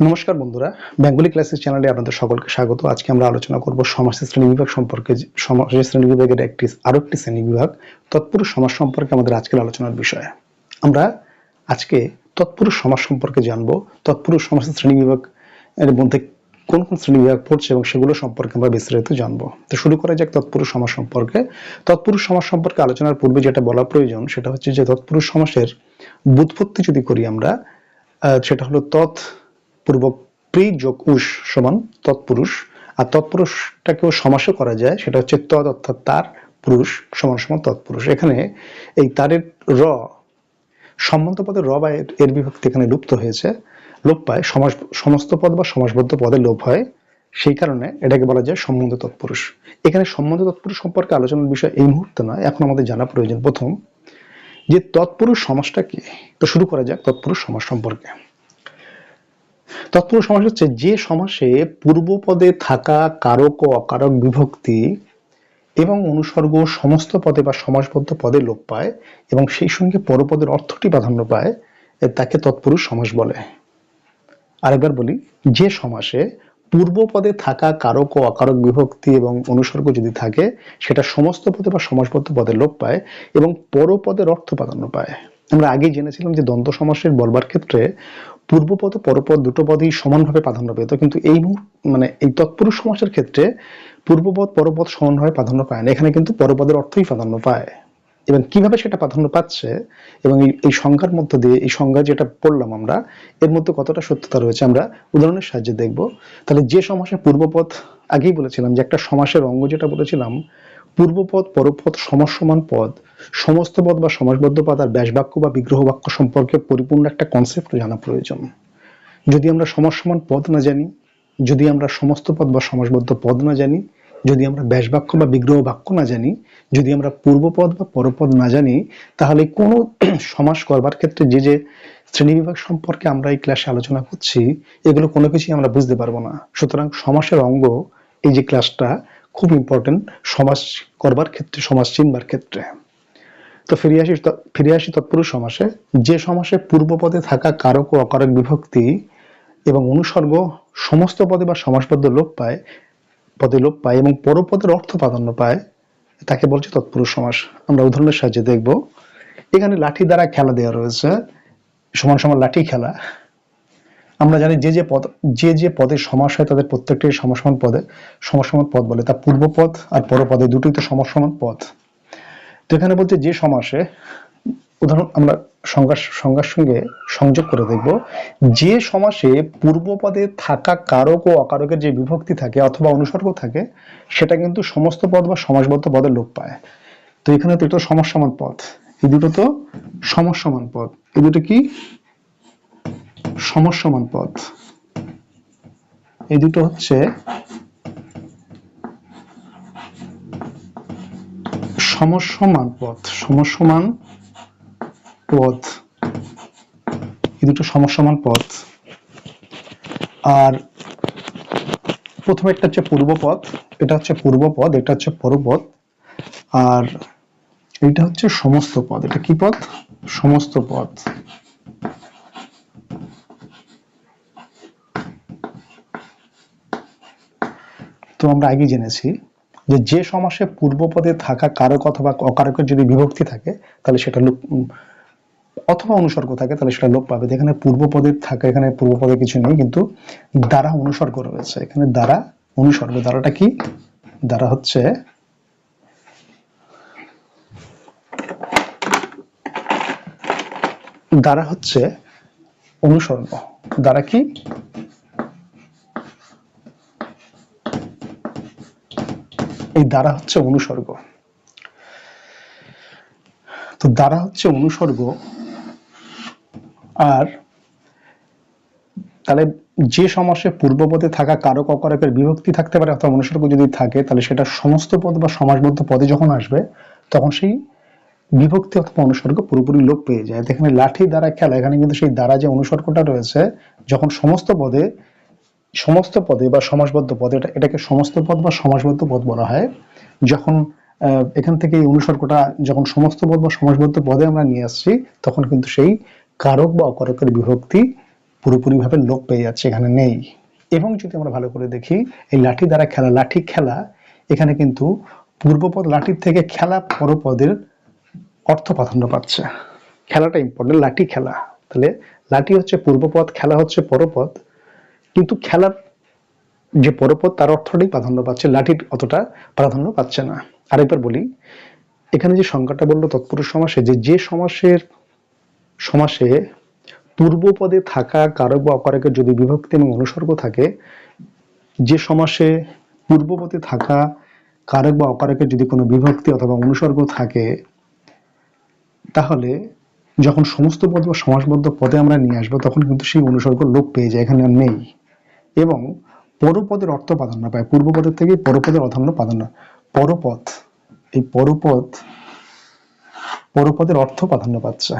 নমস্কার বন্ধুরা, Bengali classes চ্যানেলে আপনাদের সকলকে স্বাগত। আজকে আমরা আলোচনা করব সমাজের শ্রেণি বিভাগ সম্পর্কে সমাজের শ্রেণি বিভাগের একটি আরও একটি শ্রেণি বিভাগ, তৎপুরুষ সমাজ সম্পর্কে আমাদের আজকের আলোচনার বিষয়। আমরা আজকে তৎপুরুষ সমাজ সম্পর্কে জানব। তৎপুরুষ সমাজের শ্রেণি বিভাগ এর মধ্যে কোন কোন শ্রেণি বিভাগ পড়ছে এবং সেগুলো সম্পর্কে আমরা বিস্তারিত জানব। তো শুরু করা যাক তৎপুরুষ সমাজ সম্পর্কে। তৎপুরুষ সমাজ সম্পর্কে আলোচনার পূর্বে যেটা বলা প্রয়োজন, সেটা হচ্ছে যে তৎপুরুষ সমাসের বুৎপত্তি যদি করি আমরা সেটা হলো তৎ পূর্বক প্রি যোগ উস সমান তৎপুরুষ। আর তৎপুরুষটাকেও সমাসও করা যায়, সেটা হচ্ছে তৎ অর্থাৎ তার পুরুষ সমান সমান তৎপুরুষ। এখানে এই তারের র, সম্বন্ধ পদে র বা এর- বিভক্তি এখানে লুপ্ত হয়েছে। লোপ পায়, সমাস, সমস্ত পদ বা সমাসবদ্ধ পদে লোপ হয়। সেই কারণে এটাকে বলা যায় সম্বন্ধ তৎপুরুষ। এখানে সম্বন্ধ তৎপুরুষ সম্পর্কে আলোচনার বিষয় এই মুহূর্তে নয়, এখন আমাদের জানা প্রয়োজন। প্রথম, যে তৎপুরুষ সমাসটা কি তো শুরু করা যাক তৎপুরুষ সমাস সম্পর্কে। তৎপুরুষ সমাস হচ্ছে যে সমাসে পূর্ব পদে থাকা কারক ও অকারক বিভক্তি এবং অনুসর্গ সমস্ত পদে বা সমাসবদ্ধ পদে লোপ পায় এবং সেই সঙ্গে পরপদের অর্থটি প্রাধান্য পায় তাকে তৎপুরুষ সমাস বলে। আরেকবার বলি, যে সমাসে পূর্ব পদে থাকা কারক ও অকারক বিভক্তি এবং অনুসর্গ যদি থাকে, সেটা সমস্ত পদে বা সমাসবদ্ধ পদে লোপ পায় এবং পরপদের অর্থ প্রাধান্য পায়। আমরা আগেই জেনেছিলাম যে দ্বন্দ্ব সমাসের বলবার ক্ষেত্রে পূর্বপদ, পরপদ দুটো পদই সমানভাবে প্রাধান্য পেত, কিন্তু এই মানে এই তৎপুরুষ সমাসের ক্ষেত্রে পূর্বপদ, পরপদ সমানভাবে প্রাধান্য পায় না। এখানে কিন্তু পরপদের অর্থই প্রাধান্য পায়। এবং কীভাবে সেটা প্রাধান্য পাচ্ছে এবং এই সংজ্ঞার মধ্য দিয়ে, এই সংজ্ঞা যেটা পড়লাম আমরা, এর মধ্যে কতটা সত্যতা রয়েছে আমরা উদাহরণের সাহায্যে দেখব। তাহলে যে সমাসে পূর্বপদ আগেই বলেছিলাম যে একটা সমাসের অঙ্গ যেটা বলেছিলাম পূর্বপদ, পরপদ, সমসমান পদ সমস্ত পদ বা সমাসবদ্ধ পদ আর ব্যাসবাক্য বা বিগ্রহ বাক্য সম্পর্কে পরিপূর্ণ একটা কনসেপ্ট জানা প্রয়োজন। যদি আমরা সমসমান পদ না জানি, যদি আমরা সমস্ত পদ বা সমাসবদ্ধ পদ না জানি, যদি আমরা ব্যাসবাক্য বা বিগ্রহ বাক্য না জানি, যদি আমরা পূর্বপদ বা পরপদ না জানি, তাহলে কোনো সমাস করবার ক্ষেত্রে যে যে শ্রেণীবিভাগ সম্পর্কে আমরা এই ক্লাসে আলোচনা করছি, এগুলো কোনো কিছুই আমরা বুঝতে পারব না। সুতরাং সমাসের অঙ্গ এই যে ক্লাসটা খুব ইম্পর্টেন্ট সমাস করবার ক্ষেত্রে, সমাজ চিনবার ক্ষেত্রে। তো ফিরে আসি ফিরে আসি তৎপুরুষ সমাসে। যে সমাসে পূর্বপদে থাকা কারক ও অকারক বিভক্তি এবং অনুসর্গ সমস্ত পদে বা সমাসবদ্ধ লোপ পায়, পদে লোপ পায় এবং পরপদের অর্থ প্রাধান্য পায়, তাকে বলছে তৎপুরুষ সমাস। আমরা উদাহরণের সাহায্যে দেখব। এখানে লাঠি দ্বারা খেলা দেওয়া রয়েছে। সমান সমান লাঠি খেলা। আমরা জানি যে যে পদ, যে যে পদের সমাস হয় তাদের প্রত্যেকটি সমসমান পদে, সমসমান পদ বলে। তা পূর্বপদ আর পরপদে দুটোই তো সমসমান পদ। তো এখানে বলছে যে সমাসে উদাহরণ আমরা সংজ্ঞার সংজ্ঞার সঙ্গে সংযোগ করে দেখব। যে সমাসে পূর্বপদে থাকা কারক ও অকারকের যে বিভক্তি থাকে অথবা অনুসর্গ থাকে, সেটা কিন্তু সমস্ত পদ বা সমাসবদ্ধ পদে লোপ পায়। তো এখানে তো এটা সমসমান পদ। এই দুটো তো সমসমান পদ। এই দুটো কি? সমসমান পদ। এই দুটো হচ্ছে সমসমান পথ সমসমান পথ এই দুটো সমসমান পথ আর প্রথমে একটা হচ্ছে পূর্বপদ এটা হচ্ছে পূর্ব পূর্বপদ এটা হচ্ছে পরপদ। আর এটা হচ্ছে সমস্ত পদ, এটা কি পদ? সমস্ত পদ। আমরা আগে জেনেছি যে যে সমাসে পূর্বপদে থাকা কারক অথবা অকারকের যদি বিভক্তি থাকে তাহলে সেটা উম, অথবা অনুসর্গ থাকে তাহলে সেটা লোপ পাবে। এখানে পূর্বপদে থাকা এখানে পূর্বপদে কিছু নেই কিন্তু দ্বারা অনুসর্গ রয়েছে। এখানে দ্বারা অনুসর্গ দ্বারাটা কি? দ্বারা হচ্ছে দ্বারা হচ্ছে অনুসর্গ। দ্বারা কি? এই দ্বারা হচ্ছে অনুসর্গ। তো দ্বারা হচ্ছে অনুসর্গ আর তাহলে যে সমাসে পূর্বপদে থাকা কারক অকারকের বিভক্তি থাকতে পারে অথবা অনুসর্গ যদি থাকে, তাহলে সেটা সমস্ত পদ বা সমাসবদ্ধ পদে যখন আসবে, তখন সেই বিভক্তি অথবা অনুসর্গ পুরোপুরি লোপ পেয়ে যায়। এখানে লাঠি দ্বারা খেলা, এখানে কিন্তু সেই দ্বারা যে অনুসর্গটা রয়েছে, যখন সমস্ত পদে সমস্ত পদে বা সমাসবদ্ধ পদ, এটা, এটাকে সমস্ত পদ বা সমাসবদ্ধ পদ বলা হয়। যখন এখান থেকে এই অনুসর্গটা যখন সমস্ত পদ বা সমাসবদ্ধ পদে আমরা নিয়ে আসছি, তখন কিন্তু সেই কারক বা অকারকের বিভক্তি পুরোপুরিভাবে লোপ পেয়ে যাচ্ছে, এখানে নেই। এবং যদি আমরা ভালো করে দেখি, এই লাঠি দ্বারা খেলা, লাঠি খেলা, এখানে কিন্তু পূর্বপদ লাঠির থেকে খেলা, পরপদের অর্থ প্রাধান্য পাচ্ছে। খেলাটা ইম্পর্টেন্ট লাঠি খেলা। তাহলে লাঠি হচ্ছে পূর্বপদ, খেলা হচ্ছে পরপদ। কিন্তু খেলার যে পরপর তার অর্থটাই প্রাধান্য পাচ্ছে, লাঠির অতটা প্রাধান্য পাচ্ছে না। আরেকবার বলি, এখানে যে সংখ্যাটা বলল তৎপুরুষ সমাসে, যে যে সমাসের সমাসে পূর্বপদে থাকা কারক বা অকারকের যদি বিভক্তি এবং অনুসর্গ থাকে, যে সমাসে পূর্বপদে থাকা কারক বা অকারকের যদি কোনো বিভক্তি অথবা অনুসর্গ থাকে, তাহলে যখন সমস্ত পদ বা সমাসবদ্ধ পদে আমরা নিয়ে আসব, তখন কিন্তু সেই অনুসর্গ লোপ পেয়ে যায়, এখানে আর নেই। এবং পরপদের অর্থ প্রাধান্য পায় পূর্বপদের থেকে পরপদের অধান্য প্রাধান্য। পরপদ, এই পরপদ, পরপদের অর্থ প্রাধান্য পাচ্ছে।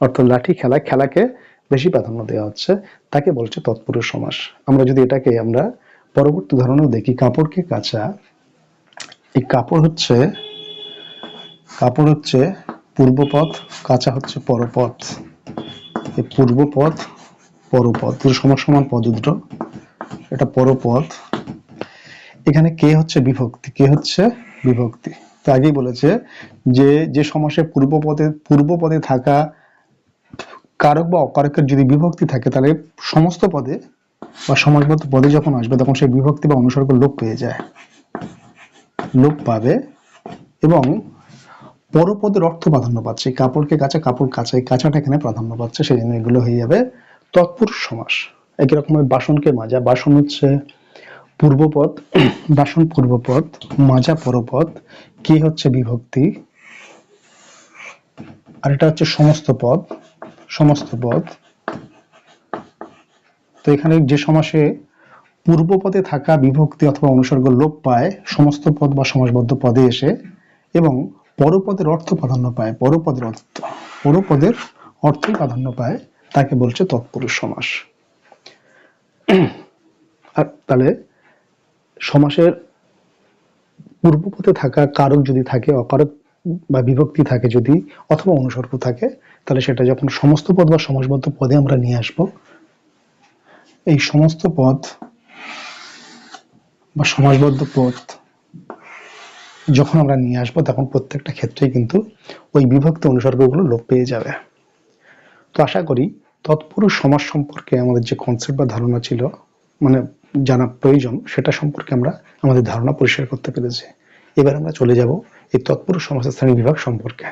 অর্থাৎ লাঠি খেলা, খেলাকে বেশি প্রাধান্য দেওয়া হচ্ছে, তাকে বলছে তৎপুরুষ সমাস। আমরা যদি এটাকে আমরা পরবর্তী উদাহরণেও দেখি, কাপড়কে কাঁচা, এই কাপড় হচ্ছে কাপড় হচ্ছে পূর্বপথ কাঁচা হচ্ছে পরপথ এই পূর্বপদ পরপদ দুটো সমান সমান পদ, দুটো। এটা পরপদ এখানে কে হচ্ছে বিভক্তি? কে হচ্ছে বিভক্তি? তো আগেই বলেছে যে যে সমাসে পূর্বপদে পূর্বপদে থাকা কারক বা অকারকের যদি বিভক্তি থাকে, তাহলে সমস্ত পদে বা সমাজবদ্ধ পদে যখন আসবে, তখন সেই বিভক্তি বা অনুসর্গ লোপ পেয়ে যায়। লোপ পাবে এবং পরপদের অর্থ প্রাধান্য পাচ্ছে। কাপড়কে কাঁচা, কাপড় কাঁচা। এই কাঁচাটা এখানে প্রাধান্য পাচ্ছে সেই জন্য এগুলো হয়ে যাবে তৎপুরুষ সমাস। একই রকম বাসনকে মাজা। বাসন হচ্ছে পূর্বপদ, বাসন পূর্বপদ, মাজা পরপদ, কে হচ্ছে বিভক্তি, আর এটা হচ্ছে সমস্ত পদ সমস্ত পদ। তো এখানে যে সমাসে পূর্বপদে থাকা বিভক্তি অথবা অনুসর্গ লোপ পায়, সমস্ত পদ বা সমাসবদ্ধ পদে এসে এবং পরপদের অর্থ প্রাধান্য পায়। পরপদের অর্থ, পরপদের অর্থই প্রাধান্য পায়। তাকে বলছে তৎপুরুষ সমাস। আর তাহলে সমাসের পূর্বপদে থাকা কারক যদি থাকে, অকারক বা বিভক্তি থাকে যদি, অথবা অনুসর্গ থাকে, তাহলে সেটা যখন সমস্ত পদ বা সমাসবদ্ধ পদে আমরা নিয়ে আসব, এই সমস্ত পদ বা সমাসবদ্ধ পদ যখন আমরা নিয়ে আসব, তখন প্রত্যেকটা ক্ষেত্রেই কিন্তু ওই বিভক্ত অনুসর্গগুলো লোপ পেয়ে যাবে। তো আশা করি তৎপুরুষ সমাজ সম্পর্কে আমাদের যে কনসেপ্ট বা ধারণা ছিল মানে জানা প্রয়োজন, সেটা সম্পর্কে আমরা আমাদের ধারণা পরিষ্কার করতে পেরেছি। এবার আমরা চলে যাব এই তৎপুরুষ সমাজের শ্রেণি বিভাগ সম্পর্কে।